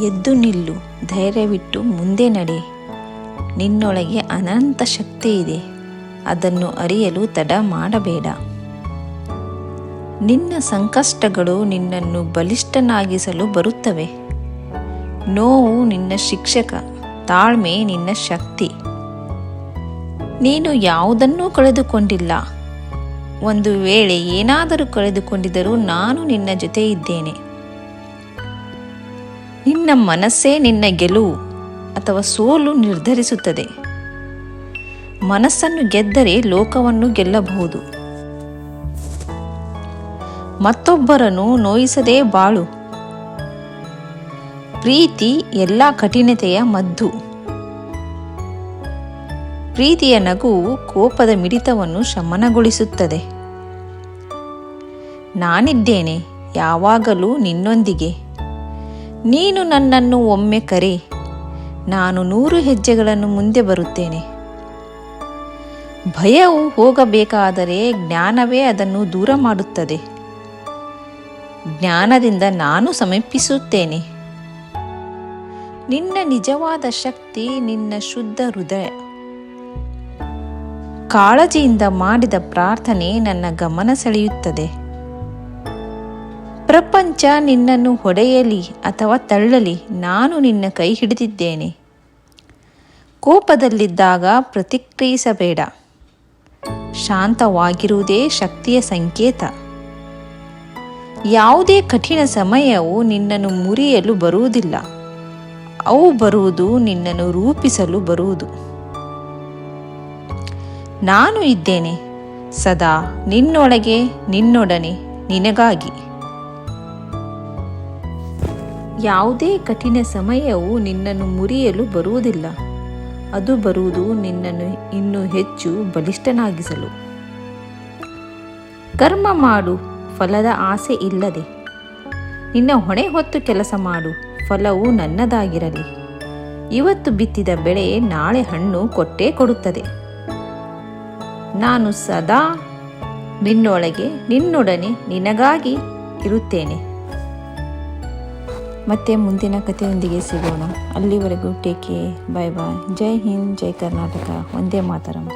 ಎದ್ದು ನಿಲ್ಲು, ಧೈರ್ಯವಿಟ್ಟು ಮುಂದೆ ನಡೆ. ನಿನ್ನೊಳಗೆ ಅನಂತ ಶಕ್ತಿ ಇದೆ. ಅದನ್ನು ಅರಿಯಲು ತಡ ಮಾಡಬೇಡ. ನಿನ್ನ ಸಂಕಷ್ಟಗಳು ನಿನ್ನನ್ನು ಬಲಿಷ್ಠನಾಗಿಸಲು ಬರುತ್ತವೆ. ನೋವು ನಿನ್ನ ಶಿಕ್ಷಕ, ತಾಳ್ಮೆ ನಿನ್ನ ಶಕ್ತಿ. ನೀನು ಯಾವುದನ್ನೂ ಕಳೆದುಕೊಂಡಿಲ್ಲ. ಒಂದು ವೇಳೆ ಏನಾದರೂ ಕಳೆದುಕೊಂಡಿದ್ದರೂ ನಾನು ನಿನ್ನ ಜೊತೆ ಇದ್ದೇನೆ. ನಿನ್ನ ಮನಸ್ಸೇ ನಿನ್ನ ಗೆಲುವು ಅಥವಾ ಸೋಲು ನಿರ್ಧರಿಸುತ್ತದೆ. ಮನಸ್ಸನ್ನು ಗೆದ್ದರೆ ಲೋಕವನ್ನು ಗೆಲ್ಲಬಹುದು. ಮತ್ತೊಬ್ಬರನ್ನು ನೋಯಿಸದೇ ಬಾಳು. ಪ್ರೀತಿ ಎಲ್ಲ ಕಠಿಣತೆಯ ಮದ್ದು. ಪ್ರೀತಿಯ ನಗುವು ಕೋಪದ ಮಿಡಿತವನ್ನು ಶಮನಗೊಳಿಸುತ್ತದೆ. ನಾನಿದ್ದೇನೆ, ಯಾವಾಗಲೂ ನಿನ್ನೊಂದಿಗೆ. ನೀನು ನನ್ನನ್ನು ಒಮ್ಮೆ ಕರೆ. ನಾನು ನೂರು ಹೆಜ್ಜೆಗಳನ್ನು ಮುಂದೆ ಬರುತ್ತೇನೆ. ಭಯವು ಹೋಗಬೇಕಾದರೆ ಜ್ಞಾನವೇ ಅದನ್ನು ದೂರ ಮಾಡುತ್ತದೆ. ಜ್ಞಾನದಿಂದ ನಾನು ಸಮೀಪಿಸುತ್ತೇನೆ. ನಿನ್ನ ನಿಜವಾದ ಶಕ್ತಿ ನಿನ್ನ ಶುದ್ಧ ಹೃದಯ. ಕಾಳಜಿಯಿಂದ ಮಾಡಿದ ಪ್ರಾರ್ಥನೆ ನನ್ನ ಗಮನ ಸೆಳೆಯುತ್ತದೆ. ಪ್ರಪಂಚ ನಿನ್ನನ್ನು ಹೊಡೆಯಲಿ ಅಥವಾ ತಳ್ಳಲಿ, ನಾನು ನಿನ್ನ ಕೈ ಹಿಡಿದಿದ್ದೇನೆ. ಕೋಪದಲ್ಲಿದ್ದಾಗ ಪ್ರತಿಕ್ರಿಯಿಸಬೇಡ. ಶಾಂತವಾಗಿರುವುದೇ ಶಕ್ತಿಯ ಸಂಕೇತ. ಯಾವುದೇ ಕಠಿಣ ಸಮಯವು ನಿನ್ನನ್ನು ಮುರಿಯಲು ಬರುವುದಿಲ್ಲ. ಅವು ಬರುವುದು ನಿನ್ನನ್ನು ರೂಪಿಸಲು ಬರುವುದು. ನಾನು ಇದ್ದೇನೆ. ಸದಾ ನಿನ್ನೊಳಗೆ, ನಿನ್ನೊಡನೆ, ನಿನಗಾಗಿ. ಯಾವುದೇ ಕಠಿಣ ಸಮಯವು ನಿನ್ನನ್ನು ಮುರಿಯಲು ಬರುವುದಿಲ್ಲ. ಅದು ಬರುವುದು ನಿನ್ನನ್ನು ಇನ್ನೂ ಹೆಚ್ಚು ಬಲಿಷ್ಠನಾಗಿಸಲು. ಕರ್ಮ ಮಾಡು, ಫಲದ ಆಸೆ ಇಲ್ಲದೆ. ನಿನ್ನ ಹೊಣೆ ಹೊತ್ತು ಕೆಲಸ ಮಾಡು, ಫಲವು ನನ್ನದಾಗಿರಲಿ. ಇವತ್ತು ಬಿತ್ತಿದ ಬೆಳೆ ನಾಳೆ ಹಣ್ಣು ಕೊಟ್ಟೇ ಕೊಡುತ್ತದೆ. ನಾನು ಸದಾ ನಿನ್ನೊಳಗೆ, ನಿನ್ನೊಡನೆ ನಿನಗಾಗಿ ಇರುತ್ತೇನೆ. ಮತ್ತೆ ಮುಂದಿನ ಕಥೆಯೊಂದಿಗೆ ಸಿಗೋಣ. ಅಲ್ಲಿವರೆಗೂ ಟೇಕ್ ಕೇರ್. ಬಾಯ್ ಬಾಯ್ ಜೈ ಹಿಂದ್, ಜೈ ಕರ್ನಾಟಕ. ಒಂದೇ ಮಾತರಂ.